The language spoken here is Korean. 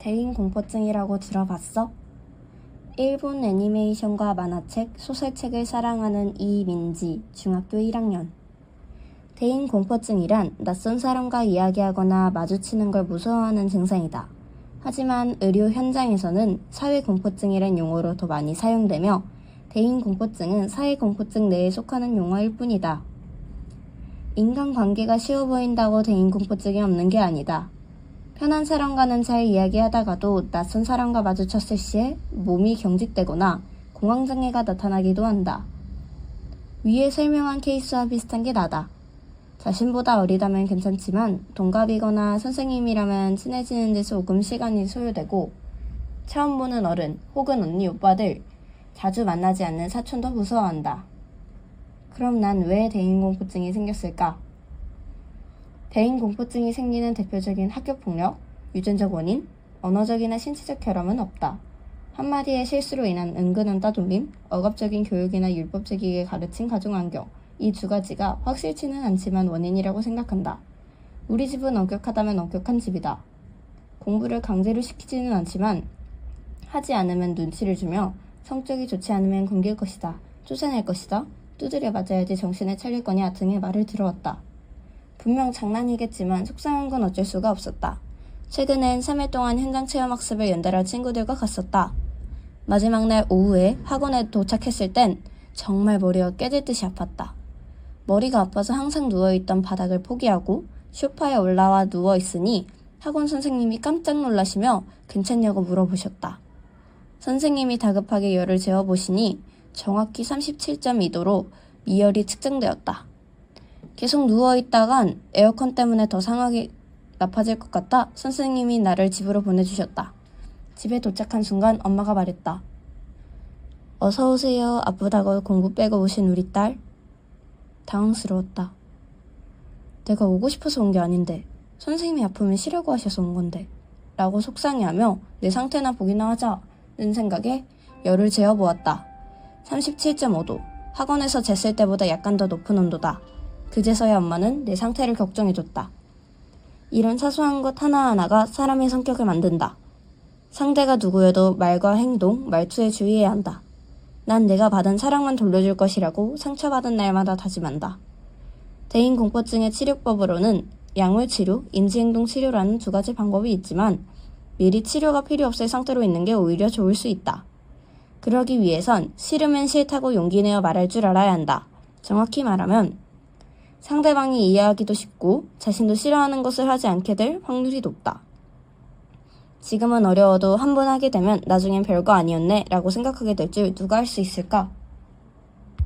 대인 공포증이라고 들어봤어? 일본 애니메이션과 만화책, 소설책을 사랑하는 이민지, 중학교 1학년. 대인 공포증이란 낯선 사람과 이야기하거나 마주치는 걸 무서워하는 증상이다. 하지만 의료 현장에서는 사회 공포증이란 용어로 더 많이 사용되며 대인 공포증은 사회 공포증 내에 속하는 용어일 뿐이다. 인간관계가 쉬워 보인다고 대인 공포증이 없는 게 아니다. 편한 사람과는 잘 이야기하다가도 낯선 사람과 마주쳤을 시에 몸이 경직되거나 공황장애가 나타나기도 한다. 위에 설명한 케이스와 비슷한 게 나다. 자신보다 어리다면 괜찮지만 동갑이거나 선생님이라면 친해지는 데 조금 시간이 소요되고 처음 보는 어른 혹은 언니 오빠들 자주 만나지 않는 사촌도 무서워한다. 그럼 난 왜 대인공포증이 생겼을까? 대인 공포증이 생기는 대표적인 학교 폭력, 유전적 원인, 언어적이나 신체적 결함은 없다. 한마디의 실수로 인한 은근한 따돌림, 억압적인 교육이나 율법적이게 가르친 가정 환경, 이 두 가지가 확실치는 않지만 원인이라고 생각한다. 우리 집은 엄격하다면 엄격한 집이다. 공부를 강제로 시키지는 않지만 하지 않으면 눈치를 주며 성적이 좋지 않으면 굶길 것이다. 쫓아낼 것이다. 두드려 맞아야지 정신을 차릴 거냐 등의 말을 들어왔다. 분명 장난이겠지만 속상한 건 어쩔 수가 없었다. 최근엔 3일 동안 현장 체험 학습을 연달아 친구들과 갔었다. 마지막 날 오후에 학원에 도착했을 땐 정말 머리가 깨질 듯이 아팠다. 머리가 아파서 항상 누워있던 바닥을 포기하고 소파에 올라와 누워있으니 학원 선생님이 깜짝 놀라시며 괜찮냐고 물어보셨다. 선생님이 다급하게 열을 재어보시니 정확히 37.2도로 미열이 측정되었다. 계속 누워있다간 에어컨 때문에 더 상하게 나빠질 것 같아 선생님이 나를 집으로 보내주셨다. 집에 도착한 순간 엄마가 말했다. 어서 오세요. 아프다고 공부 빼고 오신 우리 딸. 당황스러웠다. 내가 오고 싶어서 온 게 아닌데 선생님이 아프면 쉬려고 하셔서 온 건데 라고 속상해하며 내 상태나 보기나 하자는 생각에 열을 재어보았다. 37.5도. 학원에서 쟀을 때보다 약간 더 높은 온도다. 그제서야 엄마는 내 상태를 걱정해줬다. 이런 사소한 것 하나하나가 사람의 성격을 만든다. 상대가 누구여도 말과 행동, 말투에 주의해야 한다. 난 내가 받은 사랑만 돌려줄 것이라고 상처받은 날마다 다짐한다. 대인 공포증의 치료법으로는 약물 치료, 인지행동 치료라는 두 가지 방법이 있지만 미리 치료가 필요 없을 상태로 있는 게 오히려 좋을 수 있다. 그러기 위해선 싫으면 싫다고 용기 내어 말할 줄 알아야 한다. 정확히 말하면 상대방이 이해하기도 쉽고 자신도 싫어하는 것을 하지 않게 될 확률이 높다. 지금은 어려워도 한 번 하게 되면 나중엔 별거 아니었네 라고 생각하게 될 줄 누가 알 수 있을까?